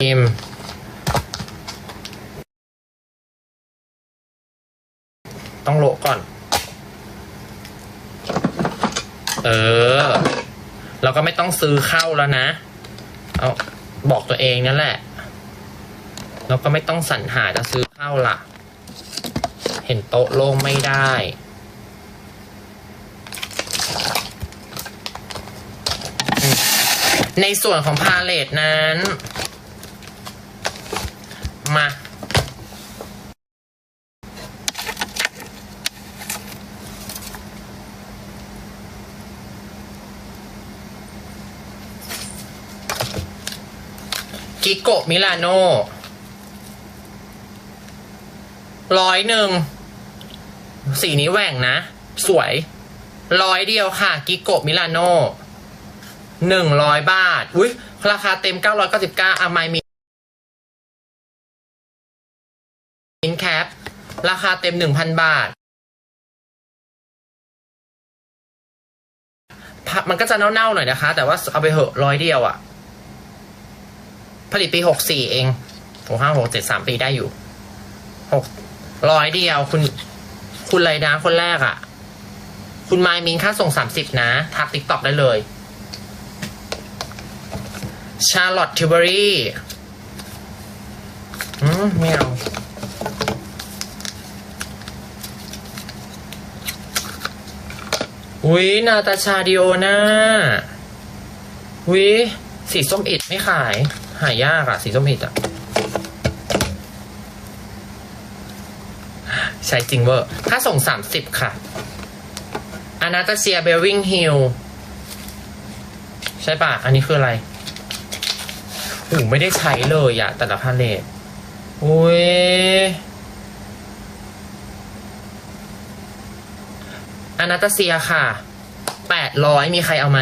พิมพ์ต้องโละก่อน เออ เราก็ไม่ต้องซื้อเข้าแล้วนะ เอาบอกตัวเองนั่นแหละ เราก็ไม่ต้องสรรหาจะซื้อเข้าล่ะ เห็นโต๊ะโล่งไม่ได้ในส่วนของพาเลตนั้น มา กิโกะมิลานโนร้อยหนึ่ง สีนี้แหว่งนะ สวย ร้อยเดียวค่ะ กิโกะมิลานโนหนึ่งร้อยบาท อุ้ยราคาเต็มเก้าร้อยเก้าสิบเก้าอะไมมีมินแคป ราคาเต็มหนึ่งพันบาท มันก็จะเน่าๆหน่อยนะคะ แต่ว่าเอาไปเหอะร้อยเดียวอะ ผลิตปีหกสี่เองหกห้าหกเจ็ดสามปีได้อยู่หกร้อยเดียวคุณ คุณไรนะคนแรกอะ่ะ คุณไมมินค่าส่งสามสิบนะ ทักติ๊กต็อกได้เลยชาร์ลอตทิวเบอรี่อืมไม่เอาอุ้ยนาตาชาดิโอนาอุ้ย สีส้มอิดไม่ขาย หายากอะสีส้มอิดอะใช้จริงเวอร์ ค่าส่งสามสิบค่ะ อนาตาเซียเบลวิงฮิลใช่ปะอันนี้คืออะไรอูไม่ได้ใช้เลยอะแต่ละพาเลตอุ้ย อนาตาเซียค่ะแปดร้อยมีใครเอาไหม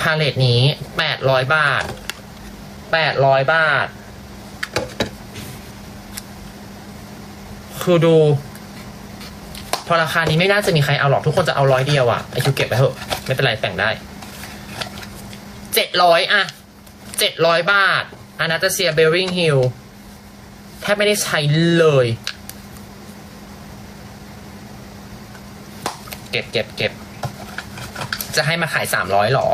พาเลตนี้แปดร้อยบาทแปดร้อยบาท คือดู พอราคานี้ไม่น่าจะมีใครเอาหรอกทุกคนจะเอาร้อยเดียวอะไอคิวเก็บไปเถอะ ไม่เป็นไรแต่งได้เจ็ดร้อยอะเจ็ดร้อยบาทอานาตาเซียเบลริงฮิลแทบไม่ได้ใช้เลยเก็บเก็บเก็บ จะให้มาขายสามร้อยหรอ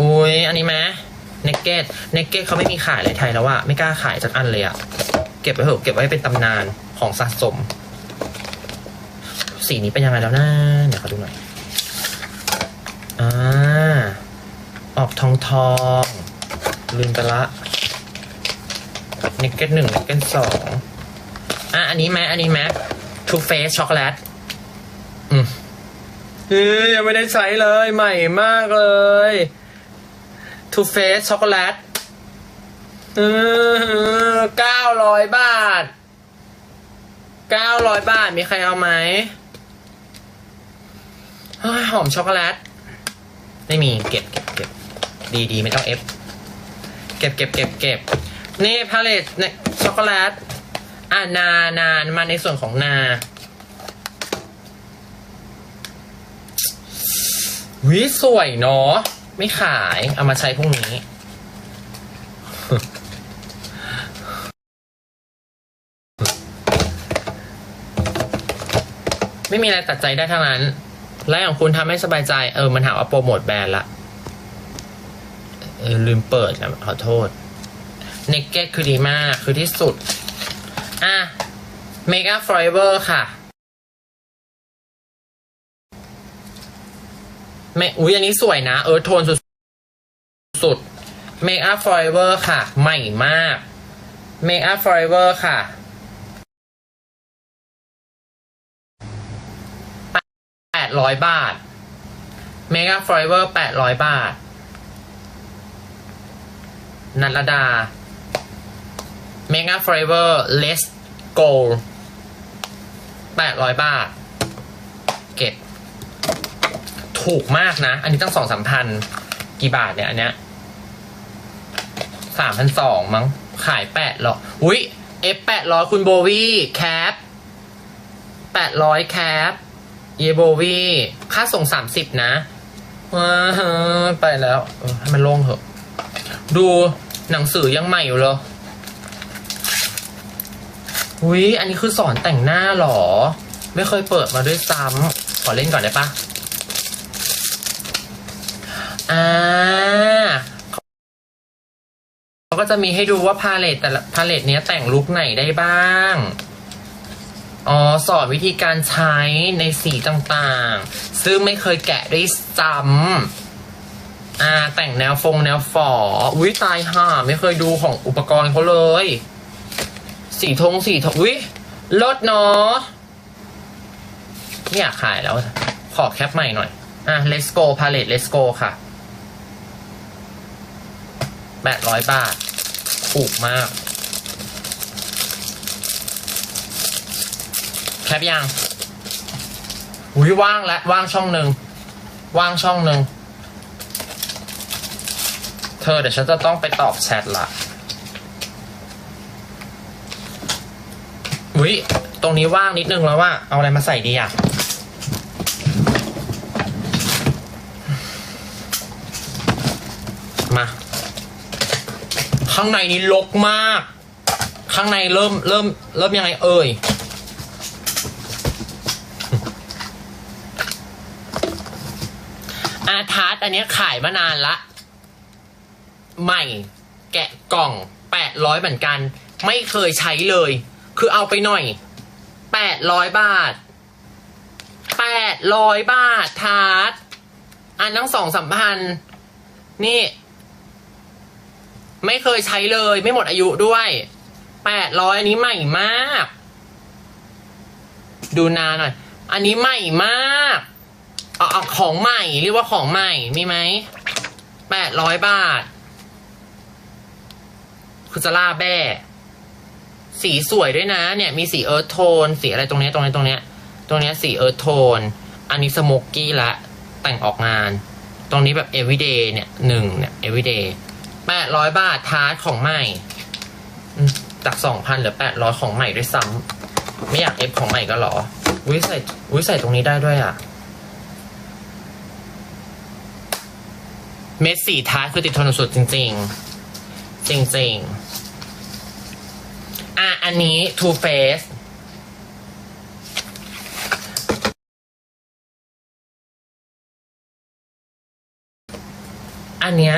อุ้ยอันนี้ไหมเนกเก็ตเนกเก็ตเขาไม่มีขายในไทยแล้วอะไม่กล้าขายสักอันเลยอะเก็บไว้เถอะเก็บไว้เป็นตำนานของสะสม สีนี้เป็นยังไงแล้วนะเดี๋ยวขอดูหน่อยอ่าออกทองทองลืมไปละเนกเก็ตหนึ่งเนกเก็ตสองอะอันนี้ไหมอันนี้ไหม Too Faced ช็อกโกแลตอืม ฮ้ยังไม่ได้ใช้เลยใหม่มากเลย Too Faced ช็อกโกแลตเก้าร้อยบาทเก้าร้อยบาท มีใครเอาไหมหอมช็อกโกแลต ไม่มีเก็บเก็บเก็บดีดีไม่ต้องเอฟเก็บเก็บเก็บเก็บนี่พาเลตเนี่ยช็อกโกแลตอ่านา นานมาในส่วนของนา วิสวยเนาะไม่ขาย เอามาใช้พรุ่งนี้ไม่มีอะไรตัดใจได้ทั้งนั้น และของคุณทำให้สบายใจ เออ มันหาว่าโปรโมทแบรนด์ละเออลืมเปิดนะ ขอโทษ เนกเก็ตคือดีมาก คือที่สุด อะเมกาฟลอยเวอร์ค่ะ เมอุ้ยอันนี้สวยนะ เออโทนสุดสุดเมคอัพฟลอยเวอร์ค่ะ ใหม่มากเมคอัพฟลอยเวอร์ค่ะแปดร้อยบาทเมคอัพฟลอยเวอร์แปดร้อยบาท นันรดาเมคอัพฟลอยเวอร์เลสโกลแปดร้อยบาท เก็บ ถูกมากนะ อันนี้ตั้งสองสามพันกี่บาทเนี่ยอันเนี้ยสามพันสองมั้ง ขายแปดหรอ อุ้ยเอฟแปดร้อยคุณโบวี่แคปแปดร้อยแคปเยโบวี่ค่าส่งสามสิบนะว้าไปแล้วให้มันโล่งเถอะ ดูหนังสือยังใหม่อยู่เลยอุ้ยอันนี้คือสอนแต่งหน้าเหรอ ไม่เคยเปิดมาด้วยซ้ำขอเล่นก่อนได้ปะ อ่าเขาก็จะมีให้ดูว่าพาเลตแต่ละพาเลตเนี้ยแต่งลุคไหนได้บ้าง อ๋อ สอนวิธีการใช้ในสีต่างๆ ซึ่งไม่เคยแกะด้วยซ้ำอ่า แต่งแนวฟงแนวฝออุ้ยตายห่าไม่เคยดูของอุปกรณ์เขาเลย สีทงสีทงอุ้ยลดเนาะไม่อยากขายแล้ว ขอแคปใหม่หน่อย อะ let's go palette let's go ค่ะ แปดร้อยบาท ถูกมาก แคปยังอุ้ยว่างแล้วว่างช่องหนึ่ง ว่างช่องหนึ่ง เธอเดี๋ยวฉันจะต้องไปตอบแชทละอุ้ยตรงนี้ว่างนิดนึงแล้วว่า เอาอะไรมาใส่ดีอะ ข้างในนี้ลกมาก ข้างในเริ่มเริ่มเริ่มยังไงเอ่ยอาทาร์ตอันนี้ขายมานานละ ใหม่แกะกล่องแปดร้อยเหมือนกัน ไม่เคยใช้เลย คือเอาไปหน่อยแปดร้อยบาทแปดร้อยบาททาร์ตอันทั้งสองสัมพันธ์นี่ ไม่เคยใช้เลยไม่หมดอายุด้วยแปดร้อยอันนี้ใหม่มาก ดูนาหน่อย อันนี้ใหม่มากเอาเอาของใหม่เรียกว่าของใหม่มีไหมแปดร้อยบาทคือจะล่าแบ้สีสวยด้วยนะ เนี่ย มีสีเอิร์ธโทน สีอะไรตรงนี้ตรงนี้ตรงนี้ตรงนี้สีเอิร์ธโทน อันนี้สโมกกี้ละ แต่งออกงาน ตรงนี้แบบ everyday เนี่ยหนึ่งเนี่ย everyday แปดร้อยบาททาร์ตของใหม่จากสองพันเหลือแปดร้อยของใหม่ด้วยซ้ำไม่อยากเอฟของใหม่ก็หรออุ้ยใส่อุ้ยใส่ตรงนี้ได้ด้วยอะ เม็ดสีทาร์ตคือติดทนสุดจริง ๆ จริง ๆ อะ อันนี้ Too Faced อันเนี้ย